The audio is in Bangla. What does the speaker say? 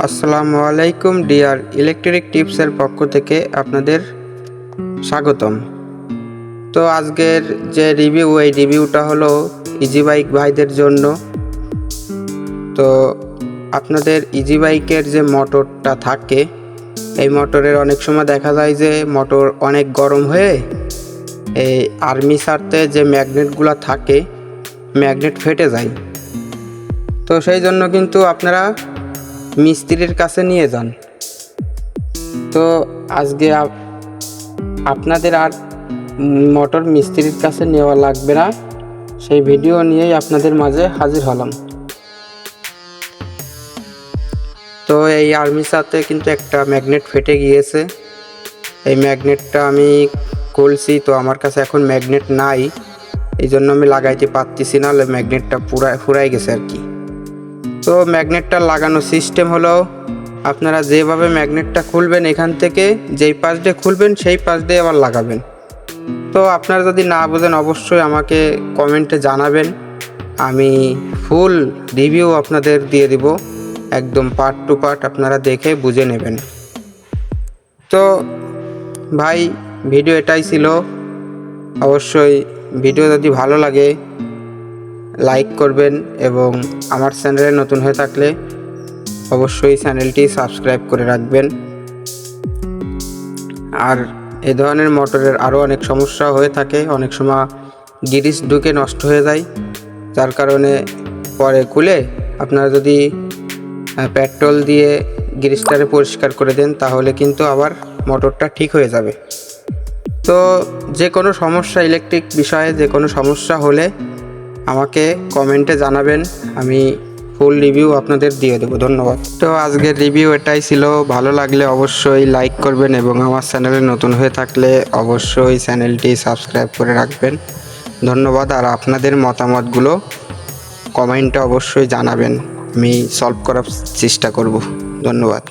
আসসালামু আলাইকুম, ডিয়ার ইলেকট্রিক টিপসের পক্ষ থেকে আপনাদের স্বাগতম। তো আজকের যে রিভিউ, এই রিভিউটা হলো ইজি বাইক ভাইদের জন্য। তো আপনাদের ইজি বাইকের যে মোটরটা থাকে, এই মোটরের অনেক সময় দেখা যায় যে মোটর অনেক গরম হয়ে এই আর্মি সারতে যে ম্যাগনেটগুলো থাকে, ম্যাগনেট ফেটে যায়। তো সেই জন্য কিন্তু আপনারা মিস্ত্রির কাছে নিয়ে যান। তো আজকে আপ- আপনাদের আর মোটর মিস্ত্রির কাছে নেওয়া লাগবে না। সেই ভিডিও নিয়েই আপনাদের মাঝে হাজির হলাম। তো এই আর্মি সাথে কিন্তু একটা ম্যাগনেট ফেটে গিয়েছে। এই ম্যাগনেটটা আমি খুলছি, তো আমার কাছে এখন ম্যাগনেট নাই। এই জন্য আমি লাগাইতে পারতেছি না ম্যাগনেটটা পুরা, ফুরাই গেছে আর কি। তো ম্যাগনেটটা লাগানোর সিস্টেম হলো আপনারা যেভাবে ম্যাগনেটটা খুলবেন এখান থেকে যেই পাশ দিয়ে খুলবেন সেই পাশ দিয়ে আবার লাগাবেন। তো আপনারা যদি না বোঝেন অবশ্যই আমাকে কমেন্টে জানাবেন। আমি ফুল রিভিউ আপনাদের দিয়ে দিব। একদম পার্ট টু পার্ট আপনারা দেখে বুঝে নেবেন। তো ভাই, ভিডিও এটাই ছিল। অবশ্যই ভিডিও যদি ভালো লাগে লাইক করবেন এবং আমার চ্যানেলে নতুন হয়ে থাকলে অবশ্যই চ্যানেলটি সাবস্ক্রাইব করে রাখবেন। আর এ ধরনের মোটরের আরও অনেক সমস্যা হয়ে থাকে। অনেক সময় গিরিস ঢুকে নষ্ট হয়ে যায়। যার কারণে পরে খুলে আপনারা যদি পেট্রোল দিয়ে গিরিসটারে পরিষ্কার করে দেন, তাহলে কিন্তু আবার মোটরটা ঠিক হয়ে যাবে। তো যে কোনো সমস্যা ইলেকট্রিক বিষয়ে যে কোনো সমস্যা হলে আমাকে কমেন্টে জানাবেন, আমি ফুল রিভিউ আপনাদের দিয়ে দেবো, ধন্যবাদ। তো আজকের রিভিউ এটাই ছিল, ভালো লাগলে অবশ্যই লাইক করবেন এবং আমার চ্যানেলে নতুন হয়ে থাকলে অবশ্যই চ্যানেলটি সাবস্ক্রাইব করে রাখবেন। ধন্যবাদ, আর আপনাদের মতামতগুলো কমেন্টে অবশ্যই জানাবেন, আমি সলভ করার চেষ্টা করব। ধন্যবাদ।